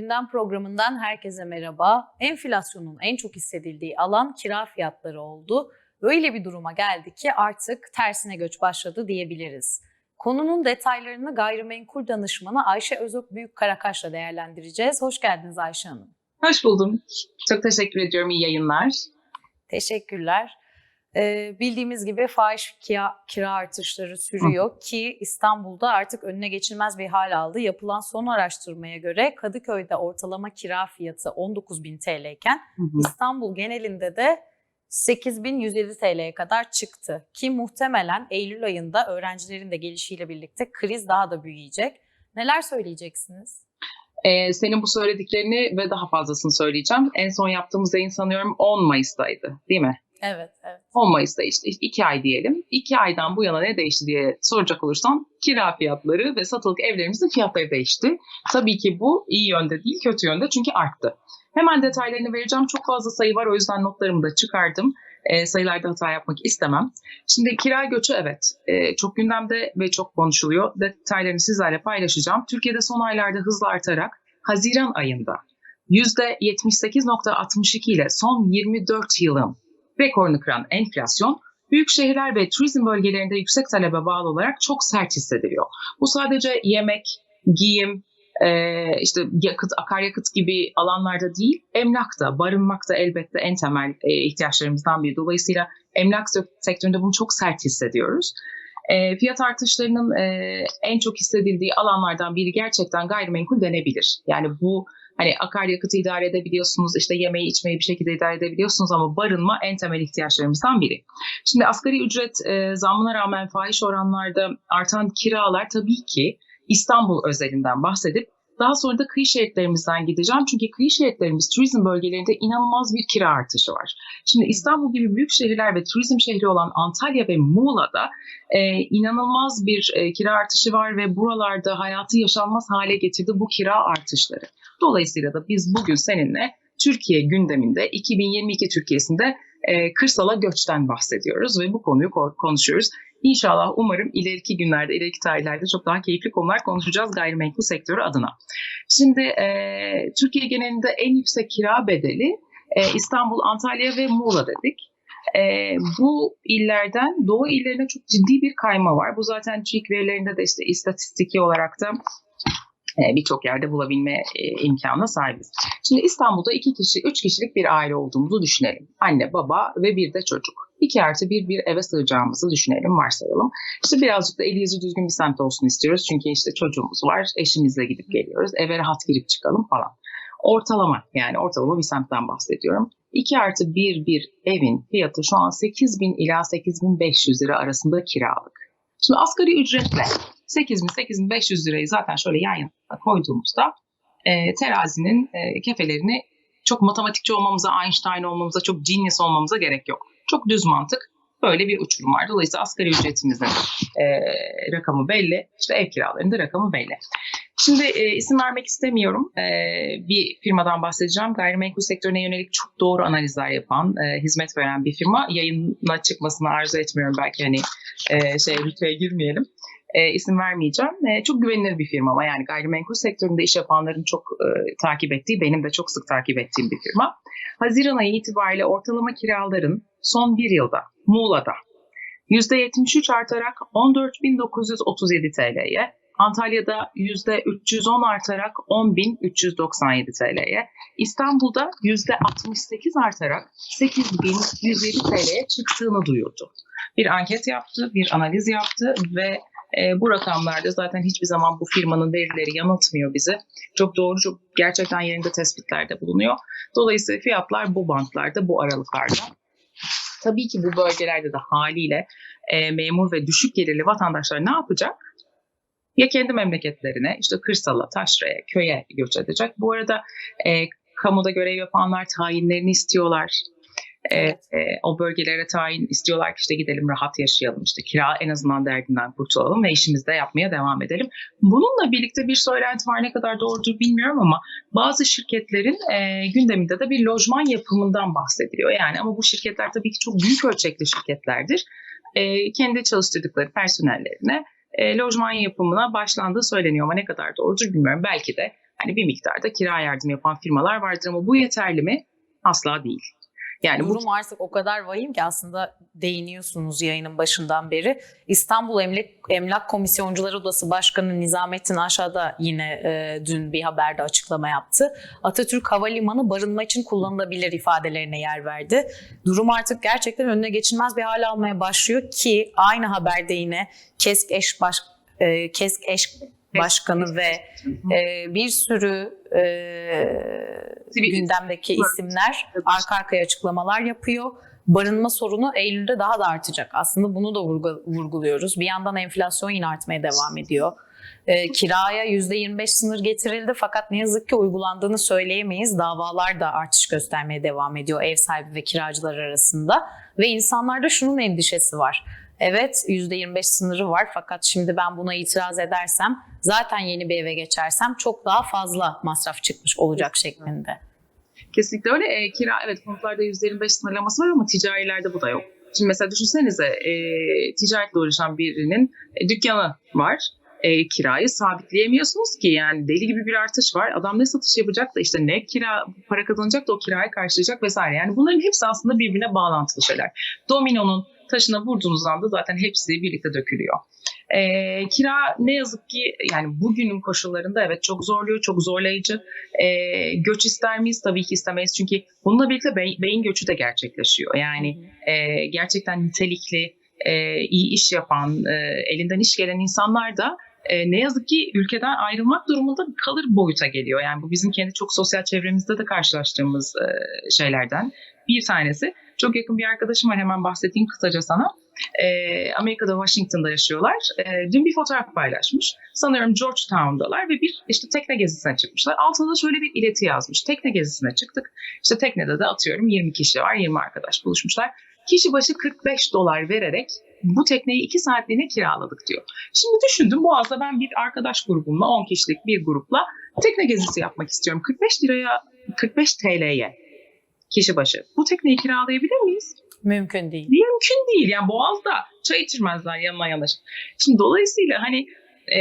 Gündem programından herkese merhaba. Enflasyonun en çok hissedildiği alan kira fiyatları oldu. Öyle bir duruma geldi ki artık tersine göç başladı diyebiliriz. Konunun detaylarını gayrimenkul danışmanı Ayşe Özök Büyük Karakaş'la değerlendireceğiz. Hoş geldiniz Ayşe Hanım. Hoş buldum. Çok teşekkür ediyorum. İyi yayınlar. Teşekkürler. Ee, bildiğimiz gibi fahiş kira, kira artışları sürüyor Hı. ki İstanbul'da artık önüne geçilmez bir hal aldı. Yapılan son araştırmaya göre Kadıköy'de ortalama kira fiyatı 19.000 TL iken Hı. İstanbul genelinde de 8107 TL'ye kadar çıktı. Ki muhtemelen Eylül ayında öğrencilerin de gelişiyle birlikte kriz daha da büyüyecek. Neler söyleyeceksiniz? Ee, senin bu söylediklerini ve daha fazlasını söyleyeceğim. En son yaptığımız yayın sanıyorum 10 Mayıs'taydı değil mi? Evet, evet. 10 Mayıs'ta işte iki ay diyelim. İki aydan bu yana ne değişti diye soracak olursan kira fiyatları ve satılık evlerimizin fiyatları değişti. Tabii ki bu iyi yönde değil kötü yönde çünkü arttı. Hemen detaylarını vereceğim. Çok fazla sayı var o yüzden notlarımı da çıkardım. E, sayılarda hata yapmak istemem. Şimdi kira göçü evet e, çok gündemde ve çok konuşuluyor. Detaylarını sizlerle paylaşacağım. Türkiye'de son aylarda hızla artarak Haziran ayında %78.62 ile son 24 yılın rekorunu kıran enflasyon büyük şehirler ve turizm bölgelerinde yüksek talebe bağlı olarak çok sert hissediliyor. Bu sadece yemek, giyim, işte yakıt, akaryakıt gibi alanlarda değil, emlak da, barınmak da elbette en temel ihtiyaçlarımızdan biri. Dolayısıyla emlak sektöründe bunu çok sert hissediyoruz. fiyat artışlarının en çok hissedildiği alanlardan biri gerçekten gayrimenkul denebilir. Yani bu Hani akaryakıtı idare edebiliyorsunuz, işte yemeği içmeyi bir şekilde idare edebiliyorsunuz ama barınma en temel ihtiyaçlarımızdan biri. Şimdi asgari ücret e, zammına rağmen fahiş oranlarda artan kiralar tabii ki İstanbul özelinden bahsedip daha sonra da kıyı şeritlerimizden gideceğim. Çünkü kıyı şeritlerimiz turizm bölgelerinde inanılmaz bir kira artışı var. Şimdi İstanbul gibi büyük şehirler ve turizm şehri olan Antalya ve Muğla'da e, inanılmaz bir e, kira artışı var ve buralarda hayatı yaşanmaz hale getirdi bu kira artışları. Dolayısıyla da biz bugün seninle Türkiye gündeminde 2022 Türkiye'sinde e, kırsala göçten bahsediyoruz ve bu konuyu konuşuyoruz. İnşallah umarım ileriki günlerde, ileriki tarihlerde çok daha keyifli konular konuşacağız gayrimenkul sektörü adına. Şimdi e, Türkiye genelinde en yüksek kira bedeli e, İstanbul, Antalya ve Muğla dedik. E, bu illerden doğu illerine çok ciddi bir kayma var. Bu zaten TÜİK verilerinde de işte istatistiki olarak da e, birçok yerde bulabilme e, imkanına sahibiz. Şimdi İstanbul'da iki kişi, üç kişilik bir aile olduğumuzu düşünelim. Anne, baba ve bir de çocuk. İki artı bir bir eve sığacağımızı düşünelim, varsayalım. İşte birazcık da eli yüzü düzgün bir semt olsun istiyoruz. Çünkü işte çocuğumuz var, eşimizle gidip geliyoruz. Eve rahat girip çıkalım falan. Ortalama yani ortalama bir semtten bahsediyorum. 2 artı 1 bir evin fiyatı şu an 8 bin ila 8500 lira arasında kiralık. Şimdi asgari ücretle 8 bin 8500 lirayı zaten şöyle yan yana koyduğumuzda e, terazinin e, kefelerini çok matematikçi olmamıza, Einstein olmamıza, çok genius olmamıza gerek yok. Çok düz mantık. Böyle bir uçurum var. Dolayısıyla asgari ücretimizin e, rakamı belli. İşte ev kiralarının da rakamı belli. Şimdi e, isim vermek istemiyorum. E, bir firmadan bahsedeceğim. Gayrimenkul sektörüne yönelik çok doğru analizler yapan, e, hizmet veren bir firma. Yayına çıkmasını arzu etmiyorum. Belki hani e, şey rütbeye girmeyelim. E, isim vermeyeceğim. E, çok güvenilir bir firma ama yani gayrimenkul sektöründe iş yapanların çok e, takip ettiği, benim de çok sık takip ettiğim bir firma. Haziran ayı itibariyle ortalama kiraların son bir yılda Muğla'da %73 artarak 14.937 TL'ye, Antalya'da %310 artarak 10.397 TL'ye, İstanbul'da %68 artarak 8.107 TL'ye çıktığını duyurdu. Bir anket yaptı, bir analiz yaptı ve e, bu rakamlarda zaten hiçbir zaman bu firmanın verileri yanıltmıyor bizi. Çok doğru, çok gerçekten yerinde tespitlerde bulunuyor. Dolayısıyla fiyatlar bu bantlarda, bu aralıklarda. Tabii ki bu bölgelerde de haliyle e, memur ve düşük gelirli vatandaşlar ne yapacak? Ya kendi memleketlerine, işte kırsala, taşraya, köye göç edecek. Bu arada e, kamuda görev yapanlar tayinlerini istiyorlar. E, e, o bölgelere tayin istiyorlar ki işte gidelim rahat yaşayalım işte kira en azından derdinden kurtulalım ve işimizi de yapmaya devam edelim. Bununla birlikte bir söylenti var ne kadar doğrudur bilmiyorum ama bazı şirketlerin e, gündeminde de bir lojman yapımından bahsediliyor. Yani ama bu şirketler tabii ki çok büyük ölçekli şirketlerdir. E, kendi çalıştırdıkları personellerine e, lojman yapımına başlandığı söyleniyor ama ne kadar doğrudur bilmiyorum. Belki de Yani bir miktarda kira yardım yapan firmalar vardır ama bu yeterli mi? Asla değil. Yani Durum bu artık o kadar vahim ki aslında değiniyorsunuz yayının başından beri. İstanbul Emlak, Emlak Komisyoncular Odası Başkanı Nizamettin Aşağı'da yine e, dün bir haberde açıklama yaptı. Atatürk Havalimanı barınma için kullanılabilir ifadelerine yer verdi. Durum artık gerçekten önüne geçilmez bir hal almaya başlıyor ki aynı haberde yine KESK eş baş, e, KESK eş başkanı ve e, bir sürü e, gündemdeki isimler arka arkaya açıklamalar yapıyor. Barınma sorunu Eylül'de daha da artacak. Aslında bunu da vurgu- vurguluyoruz. Bir yandan enflasyon yine artmaya devam ediyor. E, kiraya %25 sınır getirildi fakat ne yazık ki uygulandığını söyleyemeyiz. Davalar da artış göstermeye devam ediyor ev sahibi ve kiracılar arasında. Ve insanlarda şunun endişesi var. Evet %25 sınırı var fakat şimdi ben buna itiraz edersem zaten yeni bir eve geçersem çok daha fazla masraf çıkmış olacak şeklinde. Kesinlikle öyle. E, kira evet konutlarda %25 sınırlaması var ama ticarilerde bu da yok. Şimdi mesela düşünsenize e, ticaretle uğraşan birinin e, dükkanı var. E, kirayı sabitleyemiyorsunuz ki yani deli gibi bir artış var. Adam ne satış yapacak da işte ne kira para kazanacak da o kirayı karşılayacak vesaire. Yani bunların hepsi aslında birbirine bağlantılı şeyler. Dominonun taşına vurduğunuz anda zaten hepsi birlikte dökülüyor. E, kira ne yazık ki yani bugünün koşullarında evet çok zorluyor, çok zorlayıcı. E, göç ister miyiz? Tabii ki istemeyiz çünkü bununla birlikte bey- beyin göçü de gerçekleşiyor. Yani e, gerçekten nitelikli, e, iyi iş yapan, e, elinden iş gelen insanlar da e, ne yazık ki ülkeden ayrılmak durumunda kalır boyuta geliyor. Yani bu bizim kendi çok sosyal çevremizde de karşılaştığımız e, şeylerden bir tanesi. Çok yakın bir arkadaşım var hemen bahsedeyim kısaca sana. E, Amerika'da Washington'da yaşıyorlar. E, dün bir fotoğraf paylaşmış. Sanıyorum Georgetown'dalar ve bir işte tekne gezisine çıkmışlar. Altında da şöyle bir ileti yazmış. Tekne gezisine çıktık. İşte teknede de atıyorum 20 kişi var, 20 arkadaş buluşmuşlar. Kişi başı 45 dolar vererek bu tekneyi 2 saatliğine kiraladık diyor. Şimdi düşündüm Boğaz'da ben bir arkadaş grubumla 10 kişilik bir grupla tekne gezisi yapmak istiyorum. 45 liraya 45 TL'ye kişi başı. Bu tekneyi kiralayabilir miyiz? Mümkün değil. Mümkün değil. Yani Boğaz'da çay içirmezler yanına yanaş. Şimdi dolayısıyla hani e,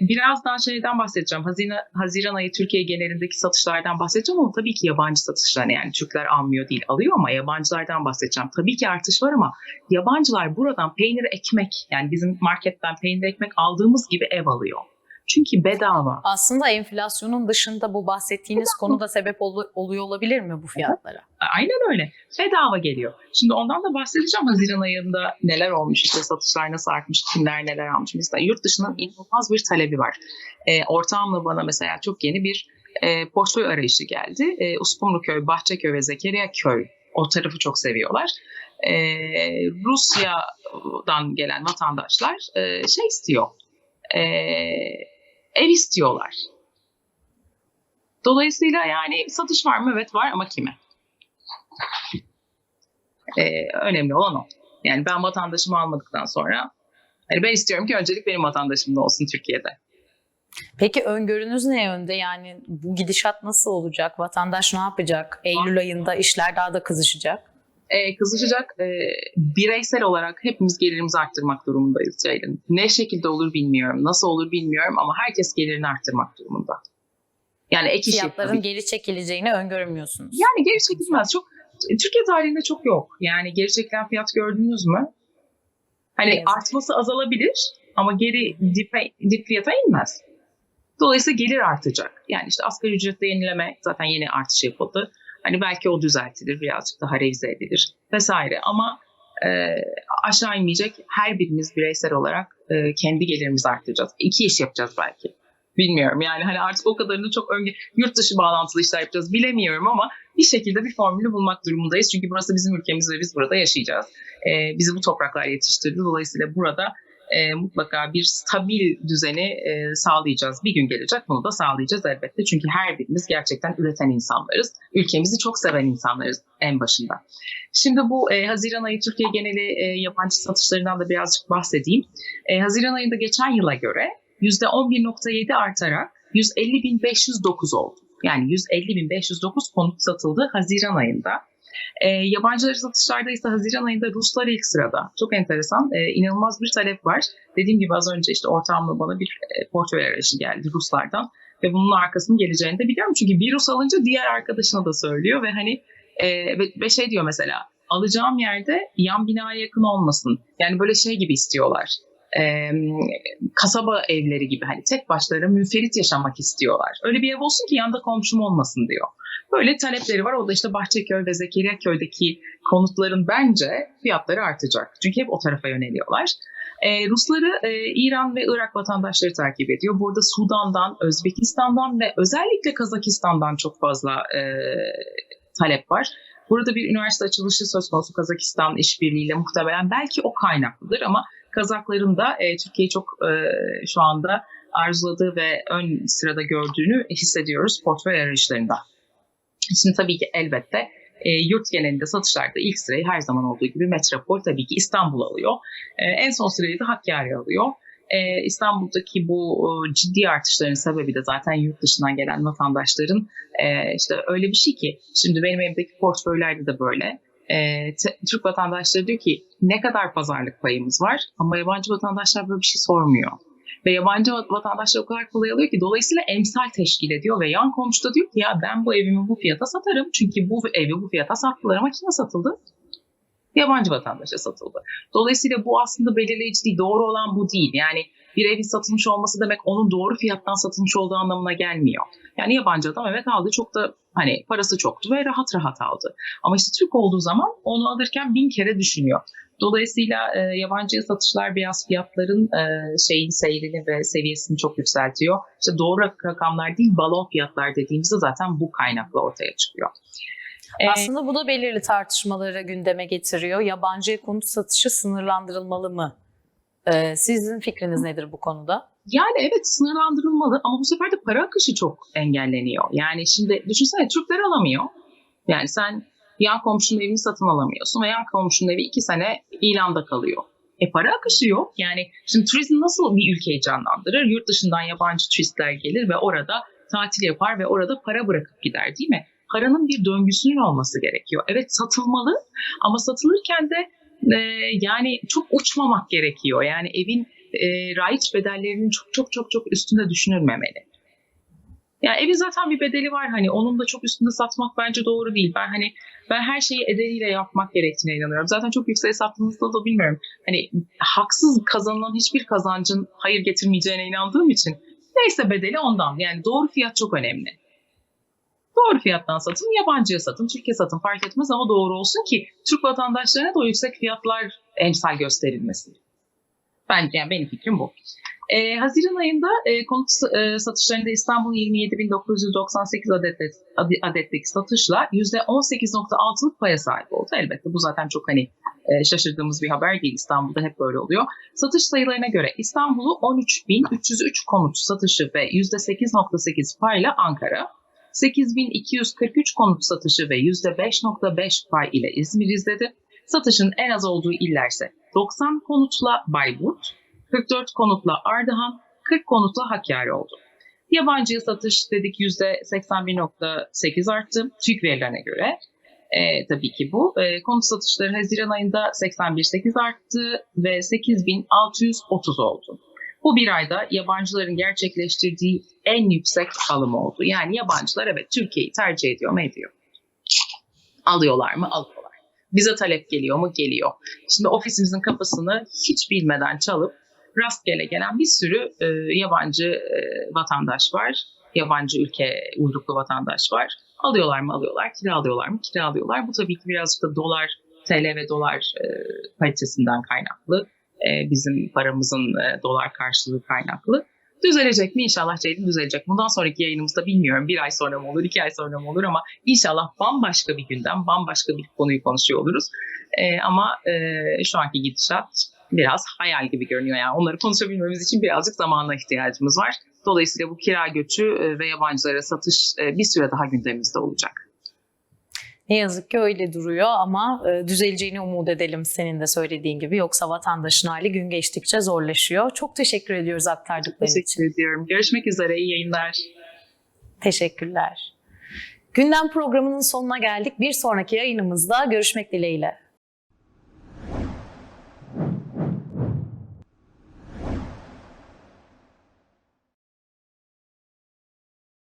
birazdan şeyden bahsedeceğim. Haziran, Haziran ayı Türkiye genelindeki satışlardan bahsedeceğim ama tabii ki yabancı satışlar yani Türkler almıyor değil alıyor ama yabancılardan bahsedeceğim. Tabii ki artış var ama yabancılar buradan peynir ekmek yani bizim marketten peynir ekmek aldığımız gibi ev alıyor. Çünkü bedava. Aslında enflasyonun dışında bu bahsettiğiniz konu da sebep ol- oluyor olabilir mi bu fiyatlara? Aynen öyle. Bedava geliyor. Şimdi ondan da bahsedeceğim Haziran ayında neler olmuş, işte satışlar nasıl artmış, kimler neler almış. Mesela yurt dışının inanılmaz bir talebi var. E, ortağımla bana mesela çok yeni bir e, portföy arayışı geldi. E, Uskumruköy, Bahçeköy ve Zekeriya Köy. O tarafı çok seviyorlar. E, Rusya'dan gelen vatandaşlar e, şey istiyor. E, ev istiyorlar. Dolayısıyla yani satış var mı? Evet var ama kime? Ee, önemli olan o. Yani ben vatandaşımı almadıktan sonra hani ben istiyorum ki öncelik benim vatandaşım da olsun Türkiye'de. Peki öngörünüz ne yönde? Yani bu gidişat nasıl olacak? Vatandaş ne yapacak? Eylül ayında işler daha da kızışacak. Ee, kızışacak. Ee, bireysel olarak hepimiz gelirimizi arttırmak durumundayız Ceylin. Ne şekilde olur bilmiyorum. Nasıl olur bilmiyorum ama herkes gelirini arttırmak durumunda. Yani ek iş Fiyatların yapıyor. geri çekileceğini öngörmüyorsunuz. Yani geri çekilmez. Çok Türkiye tarihinde çok yok. Yani geri çekilen fiyat gördünüz mü? Hani yazık. artması azalabilir ama geri dip, dip fiyata inmez. Dolayısıyla gelir artacak. Yani işte asgari ücretle yenileme zaten yeni artış yapıldı. Hani belki o düzeltilir, birazcık daha revize edilir vesaire. Ama e, aşağı inmeyecek her birimiz bireysel olarak e, kendi gelirimizi arttıracağız. İki iş yapacağız belki. Bilmiyorum yani hani artık o kadarını çok önce yurt dışı bağlantılı işler yapacağız bilemiyorum ama bir şekilde bir formülü bulmak durumundayız. Çünkü burası bizim ülkemiz ve biz burada yaşayacağız. Ee, bizi bu topraklar yetiştirdi. Dolayısıyla burada e, mutlaka bir stabil düzeni e, sağlayacağız. Bir gün gelecek bunu da sağlayacağız elbette. Çünkü her birimiz gerçekten üreten insanlarız. Ülkemizi çok seven insanlarız en başında. Şimdi bu e, Haziran ayı Türkiye geneli e, yabancı satışlarından da birazcık bahsedeyim. E, Haziran ayında geçen yıla göre %11.7 artarak 150.509 oldu. Yani 150.509 konut satıldı Haziran ayında. E, yabancıları satışlarda ise Haziran ayında Ruslar ilk sırada. Çok enteresan. E, inanılmaz bir talep var. Dediğim gibi az önce işte ortağımla bana bir e, portföy arayışı geldi Ruslardan. ve bunun arkasının geleceğini de biliyorum. Çünkü virüs alınca diğer arkadaşına da söylüyor ve hani e, ve, ve şey diyor mesela alacağım yerde yan binaya yakın olmasın. Yani böyle şey gibi istiyorlar. E, kasaba evleri gibi hani tek başlarına münferit yaşamak istiyorlar. Öyle bir ev olsun ki yanda komşum olmasın diyor. Böyle talepleri var. O da işte Bahçeköy ve Zekeriyaköy'deki konutların bence fiyatları artacak. Çünkü hep o tarafa yöneliyorlar. Ee, Rusları e, İran ve Irak vatandaşları takip ediyor. Burada Sudan'dan, Özbekistan'dan ve özellikle Kazakistan'dan çok fazla e, talep var. Burada bir üniversite açılışı söz konusu Kazakistan işbirliğiyle muhtemelen belki o kaynaklıdır ama Kazakların da e, Türkiye'yi çok e, şu anda arzuladığı ve ön sırada gördüğünü hissediyoruz portföy arayışlarında. Şimdi tabii ki elbette e, yurt genelinde satışlarda ilk sırayı her zaman olduğu gibi metropol tabii ki İstanbul alıyor. E, en son sırayı da Hakkari alıyor. E, İstanbul'daki bu e, ciddi artışların sebebi de zaten yurt dışından gelen vatandaşların e, işte öyle bir şey ki şimdi benim evdeki portföylerde de böyle. E, Türk vatandaşları diyor ki ne kadar pazarlık payımız var ama yabancı vatandaşlar böyle bir şey sormuyor. Ve yabancı vatandaşlar o kadar kolay alıyor ki dolayısıyla emsal teşkil ediyor ve yan komşu da diyor ki ya ben bu evimi bu fiyata satarım. Çünkü bu evi bu fiyata sattılar ama kime satıldı? Yabancı vatandaşa satıldı. Dolayısıyla bu aslında belirleyici değil. Doğru olan bu değil. Yani bir evin satılmış olması demek onun doğru fiyattan satılmış olduğu anlamına gelmiyor. Yani yabancı adam evet aldı çok da hani parası çoktu ve rahat rahat aldı. Ama işte Türk olduğu zaman onu alırken bin kere düşünüyor. Dolayısıyla e, yabancı satışlar biraz fiyatların e, şeyin seyrini ve seviyesini çok yükseltiyor. İşte doğru rakamlar değil balon fiyatlar dediğimizde zaten bu kaynakla ortaya çıkıyor. E, Aslında bu da belirli tartışmaları gündeme getiriyor. Yabancı konut satışı sınırlandırılmalı mı? Ee, sizin fikriniz nedir bu konuda? Yani evet sınırlandırılmalı ama bu sefer de para akışı çok engelleniyor. Yani şimdi düşünsene Türkler alamıyor. Yani sen yan komşunun evini satın alamıyorsun ve yan komşunun evi iki sene ilanda kalıyor. E para akışı yok. Yani şimdi turizm nasıl bir ülkeyi canlandırır? Yurt dışından yabancı turistler gelir ve orada tatil yapar ve orada para bırakıp gider değil mi? Paranın bir döngüsünün olması gerekiyor. Evet satılmalı ama satılırken de e, yani çok uçmamak gerekiyor. Yani evin e, raiç bedellerinin çok çok çok çok üstünde düşünülmemeli. Yani evin zaten bir bedeli var hani onun da çok üstünde satmak bence doğru değil. Ben hani ben her şeyi ederiyle yapmak gerektiğine inanıyorum. Zaten çok yüksek sattığınızda da bilmiyorum. Hani haksız kazanılan hiçbir kazancın hayır getirmeyeceğine inandığım için neyse bedeli ondan. Yani doğru fiyat çok önemli. Doğru fiyattan satın, yabancıya satın, Türkiye satın fark etmez ama doğru olsun ki Türk vatandaşlarına da o yüksek fiyatlar emsal gösterilmesin. Bence yani benim fikrim bu. Ee, Haziran ayında e, konut e, satışlarında İstanbul 27.998 adet, adetteki satışla %18.6'lık paya sahip oldu. Elbette bu zaten çok hani e, şaşırdığımız bir haber değil. İstanbul'da hep böyle oluyor. Satış sayılarına göre İstanbul'u 13.303 konut satışı ve %8.8 payla Ankara, 8.243 konut satışı ve %5.5 pay ile İzmir izledi. Satışın en az olduğu illerse 90 konutla Bayburt, 44 konutla Ardahan, 40 konutla Hakkari oldu. Yabancıya satış dedik %81.8 arttı TÜİK verilerine göre. E, tabii ki bu. E, konut satışları Haziran ayında 81.8 arttı ve 8.630 oldu. Bu bir ayda yabancıların gerçekleştirdiği en yüksek alım oldu. Yani yabancılar evet Türkiye'yi tercih ediyor mu ediyor. Alıyorlar mı alıyorlar. Bize talep geliyor mu geliyor. Şimdi ofisimizin kapısını hiç bilmeden çalıp rastgele gelen bir sürü e, yabancı e, vatandaş var. Yabancı ülke uyruklu vatandaş var. Alıyorlar mı alıyorlar, kiralıyorlar mı kiralıyorlar. Bu tabii ki birazcık da dolar, TL ve dolar e, paritesinden kaynaklı. E, bizim paramızın e, dolar karşılığı kaynaklı. Düzelecek mi? İnşallah Ceylin düzelecek. Bundan sonraki yayınımızda bilmiyorum bir ay sonra mı olur, iki ay sonra mı olur ama inşallah bambaşka bir gündem, bambaşka bir konuyu konuşuyor oluruz. E, ama e, şu anki gidişat biraz hayal gibi görünüyor. Yani onları konuşabilmemiz için birazcık zamana ihtiyacımız var. Dolayısıyla bu kira göçü e, ve yabancılara satış e, bir süre daha gündemimizde olacak. Ne yazık ki öyle duruyor ama e, düzeleceğini umut edelim senin de söylediğin gibi. Yoksa vatandaşın hali gün geçtikçe zorlaşıyor. Çok teşekkür ediyoruz aktardıkların için. Teşekkür ediyorum. Görüşmek üzere. İyi yayınlar. Teşekkürler. Gündem programının sonuna geldik. Bir sonraki yayınımızda görüşmek dileğiyle.